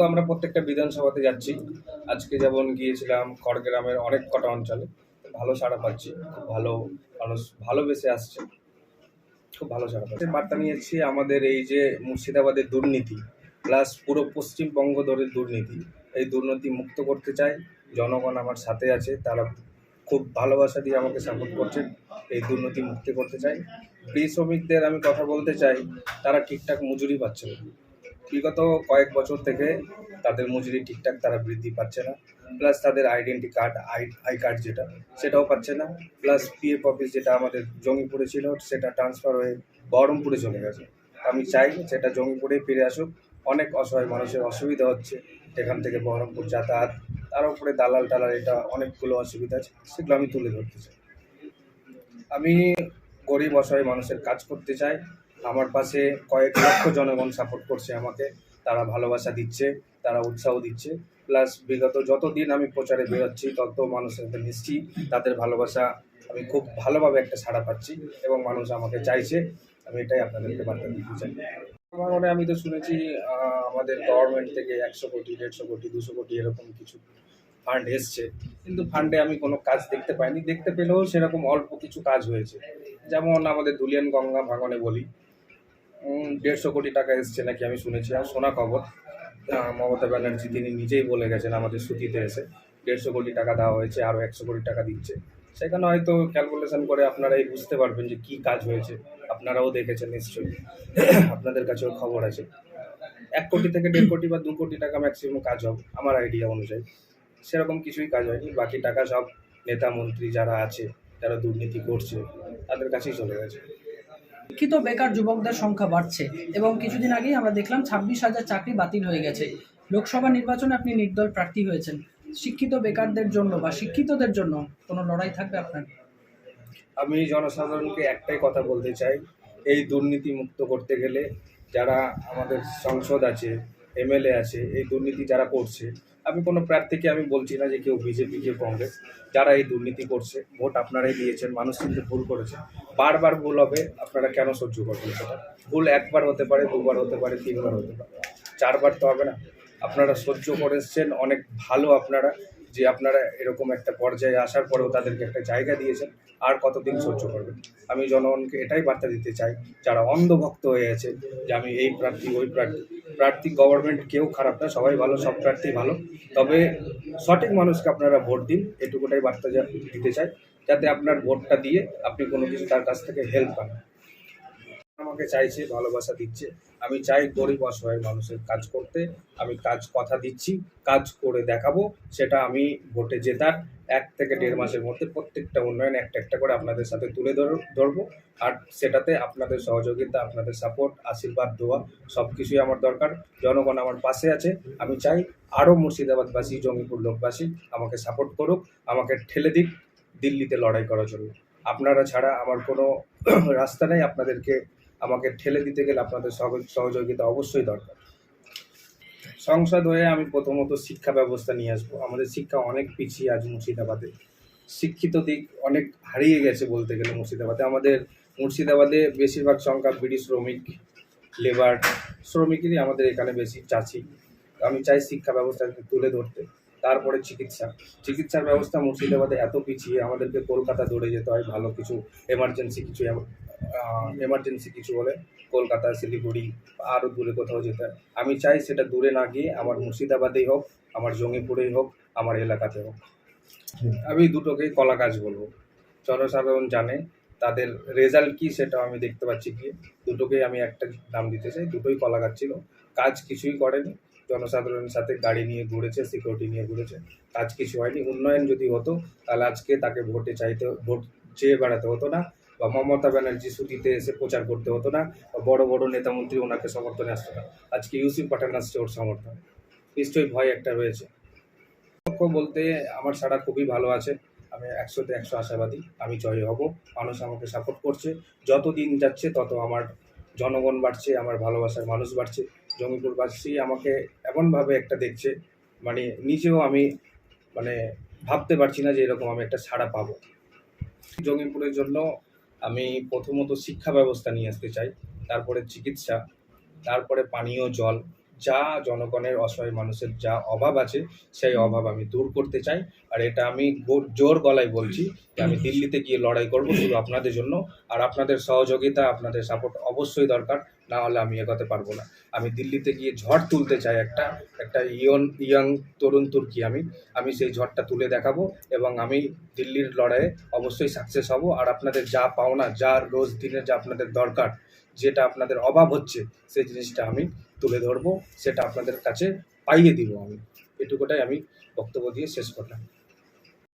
তো আমরা প্রত্যেকটা বিধানসভাতে যাচ্ছি। আজকে যেমন গিয়েছিলাম খড়গ্রামের অনেক কটা অঞ্চলে। ভালো সাড়া পাচ্ছি, খুব ভালো মানুষ ভালোবেসে আসছে। খুব ভালো সাড়া পাচ্ছি। বার্তা নিয়েছি আমাদের এই যে মুর্শিদাবাদের দুর্নীতি প্লাস পুরো পশ্চিমবঙ্গ ধরে দুর্নীতি, এই দুর্নীতি মুক্ত করতে চাই। জনগণ আমার সাথে আছে, তারা খুব ভালোবাসা দিয়ে আমাকে সাপোর্ট করছেন এই দুর্নীতি মুক্তি করতে চাই। ফ্রি শ্রমিকদের আমি কথা বলতে চাই, তারা ঠিকঠাক মজুরি পাচ্ছে না। বিগত কয়েক বছর থেকে তাদের মজুরি ঠিকঠাক তারা বৃদ্ধি পাচ্ছে না। প্লাস তাদের identity card I I card যেটা, সেটাও পাচ্ছে না। প্লাস পিএফ অফিস যেটা আমাদের জঙ্গিপুরে ছিল, সেটা ট্রান্সফার হয়ে বহরমপুরে চলে গেছে। আমি চাই সেটা জঙ্গিপুরে ফিরে আসুক। অনেক অসহায় মানুষের অসুবিধা হচ্ছে এখান থেকে বহরমপুর যাতায়াত। তার উপরে দালাল টালাল এটা অনেকগুলো অসুবিধা আছে, সেগুলো আমি তুলে ধরতে চাই। আমি গরিব অসহায় মানুষের কাজ করতে চাই। আমার পাশে কয়েক লক্ষ জনগণ সাপোর্ট করছে আমাকে। তারা ভালোবাসা দিচ্ছে, তারা উৎসাহ দিচ্ছে। প্লাস বিগত যত দিন আমি প্রচারে বেরোচ্ছি, তত মানুষের সাথে মিশছি, তাদের ভালোবাসা আমি খুব ভালোভাবে একটা সাড়া পাচ্ছি এবং মানুষ আমাকে চাইছে। আমি এটাই আপনাদেরকে বার্তা দিতে চাই। আমার মনে আমি তো শুনেছি আমাদের গভর্নমেন্ট থেকে একশো কোটি, দেড়শো কোটি, দুশো কোটি এরকম কিছু ফান্ড এসছে। কিন্তু ফান্ডে আমি কোনো কাজ দেখতে পাইনি। দেখতে পেলেও সেরকম অল্প কিছু কাজ হয়েছে। যেমন আমাদের দুলিয়ান গঙ্গা ভাঙনে বলি দেড়শো কোটি টাকা এসছে নাকি আমি শুনেছি, আর শোনা খবর মমতা ব্যানার্জি, তিনি নিজেই বলে গেছেন আমাদের সুতিতে এসে, দেড়শো কোটি টাকা দেওয়া হয়েছে, আরও একশো কোটি টাকা দিচ্ছে। সেখানে হয়তো ক্যালকুলেশন করে আপনারাই বুঝতে পারবেন যে কি কাজ হয়েছে, আপনারাও দেখেছেন নিশ্চয়ই, আপনাদের কাছেও খবর আছে। এক কোটি থেকে দেড় কোটি বা দু কোটি টাকা ম্যাক্সিমাম কাজ হবে, আমার আইডিয়া অনুযায়ী। সেরকম কিছুই কাজ হয়নি, বাকি টাকা সব নেতা মন্ত্রী যারা আছে, যারা দুর্নীতি করছে, তাদের কাছেই চলে গেছে। শিক্ষিত বেকার যুবকদের সংখ্যা বাড়ছে এবং কিছুদিন আগেই আমরা দেখলাম ছাব্বিশ হাজার চাকরি বাতিল হয়ে গেছে। লোকসভা নির্বাচনে আপনি নির্দল প্রার্থী হয়েছেন। শিক্ষিত বেকারদের জন্য বা শিক্ষিতদের জন্য কোনো লড়াই থাকবে আপনার? আমি জনসাধারণকে একটাই কথা বলতে চাই, এই দুর্নীতি মুক্ত করতে গেলে যারা আমাদের সংসদ আছে এমএলএ আছে, এই দুর্নীতি যারা করছে, আমি কোনো প্রার্থীকে আমি বলছি না যে কেউ বিজেপি কেউ কংগ্রেস, যারা এই দুর্নীতি করছে, ভোট আপনারাই দিয়েছেন, মানুষ কিন্তু ভুল করেছে। বারবার ভুল হবে, আপনারা কেন সহ্য করবেন সেটা? ভুল একবার হতে পারে, দুবার হতে পারে, তিনবার হতে পারে, চারবার তো হবে না। আপনারা সহ্য করে এসছেন অনেক ভালো আপনারা, যে আপনারা এরকম একটা পর্যায়ে আসার পরেও তাদেরকে একটা জায়গা দিয়েছেন, আর কতদিন সহ্য করবেন? আমি জনগণকে এটাই বার্তা দিতে চাই, যারা অন্ধভক্ত হয়ে আছে, যে আমি এই প্রার্থী, ওই প্রার্থী। প্রার্থী গভর্নমেন্ট কেউ খারাপ না, সবাই ভালো, সব প্রার্থী ভালো। তবে সঠিক মানুষকে আপনারা ভোট দিন, এটুকুটাই বার্তা দিতে চাই, যাতে আপনার ভোটটা দিয়ে আপনি কোনো কিছু তার কাছ থেকে হেল্প পান। আমাকে চাইছে, ভালোবাসা দিচ্ছে। আমি চাই গরিব অসহায় মানুষের কাজ করতে। আমি কাজ, কথা দিচ্ছি, কাজ করে দেখাবো, সেটা আমি ভোটে জেতার এক থেকে দেড় মাসের মধ্যে প্রত্যেকটা উন্নয়ন একটা একটা করে আপনাদের সাথে তুলে ধর- ধরবো। আর সেটাতে আপনাদের সহযোগিতা, আপনাদের সাপোর্ট আশীর্বাদ দেওয়া সব কিছুই আমার দরকার। জনগণ আমার পাশে আছে। আমি চাই আরও মুর্শিদাবাদবাসী, জঙ্গিপুর লোকবাসী আমাকে সাপোর্ট করুক, আমাকে ঠেলে দিক দিল্লিতে লড়াই করার জন্য। আপনারা ছাড়া আমার কোনো রাস্তা নেই। আপনাদেরকে আমাকে ঠেলে দিতে গেলে আপনাদের সহযোগিতা অবশ্যই দরকার। সংসদ হয়ে আমি প্রথমত শিক্ষা ব্যবস্থা নিয়ে আসব। আমাদের শিক্ষা অনেক পিছিয়ে আজ মুর্শিদাবাদে। শিক্ষিত দিক অনেক হারিয়ে গেছে বলতে গেলে মুর্শিদাবাদে। আমাদের মুর্শিদাবাদে বেশিরভাগ সংখ্যা বিড়ি শ্রমিক, লেবার, শ্রমিকেরই আমাদের এখানে বেশি চাষি। আমি চাই শিক্ষা ব্যবস্থাকে তুলে ধরতে। তারপরে চিকিৎসা। চিকিৎসার ব্যবস্থা মুর্শিদাবাদে এত পিছিয়ে, আমাদেরকে কলকাতা দৌড়ে যেতে হয়, ভালো কিছু এমার্জেন্সি কিছু এমার্জেন্সি কিছু হলে কলকাতা, শিলিগুড়ি আরও দূরে কোথাও যেতে হয়। আমি চাই সেটা দূরে না গিয়ে আমার মুর্শিদাবাদেই হোক, আমার জঙ্গিপুরেই হোক, আমার এলাকাতে হোক। আমি দুটোকেই কলা গাছ বলব। জনসাধারণ জানে তাদের রেজাল্ট কি সেটা আমি দেখতে পাচ্ছি গিয়ে। দুটোকেই আমি একটা নাম দিতে চাই, দুটোই কলা গাছ ছিল। কাজ কিছুই করেনি। জনসাধারণের সাথে গাড়ি নিয়ে ঘুরেছে সিকিউরিটি নিয়ে ঘুরেছে। কাজ কিছু হয়নি। উন্নয়ন যদি হতো, তাহলে আজকে তাকে ভোটে চাইতে, ভোট চেয়ে বেড়াতে হতো না বা মমতা ব্যানার্জি সুতিতে এসে প্রচার করতে হতো না বা বড় বড় নেতা মন্ত্রী ওনাকে সমর্থনে আসতো না। আজকে ইউসিফ পাঠান আসছে ওর সমর্থন। নিশ্চয়ই ভয় একটা রয়েছে। লক্ষ্য বলতে আমার সারা খুবই ভালো আছে। আমি একশোতে একশো আশাবাদী। আমি জয় হব। মানুষ আমাকে সাপোর্ট করছে। যত দিন যাচ্ছে, তত আমার জনগণ বাড়ছে, আমার ভালোবাসার মানুষ বাড়ছে জঙ্গিপুরবাসী আমাকে এমনভাবে একটা দেখছে মানে নিজেও আমি মানে ভাবতে পারছি না যে এরকম আমি একটা ছাড়া পাবো। জঙ্গিপুরের জন্য আমি প্রথমত শিক্ষা ব্যবস্থা নিয়ে আসতে চাই, তারপরে চিকিৎসা, তারপরে পানীয় জল যা জনগণের অসহায় মানুষের যা অভাব আছে সেই অভাব আমি দূর করতে চাই। আর এটা আমি জোর গলায় বলছি যে আমি দিল্লিতে গিয়ে লড়াই করব শুধু আপনাদের জন্য। আর আপনাদের সহযোগিতা আপনাদের সাপোর্ট অবশ্যই দরকার। না হলে আমি এগোতে পারব না। আমি দিল্লিতে গিয়ে ঝড় তুলতে চাই একটা একটা ইয়ন, ইয়াং তরুণ তুর্কি আমি। আমি সেই ঝড়টা তুলে দেখাবো এবং আমি দিল্লির লড়াইয়ে অবশ্যই সাকসেস হব। আর আপনাদের যা পাওনা, যা রোজ দিনের যা আপনাদের দরকার, যেটা আপনাদের অভাব হচ্ছে, সেই জিনিসটা আমি তুলে ধরবো। সেটা আপনাদের কাছে পাইয়ে দিব আমি। এটুকুটাই আমি বক্তব্য দিয়ে শেষ করলাম।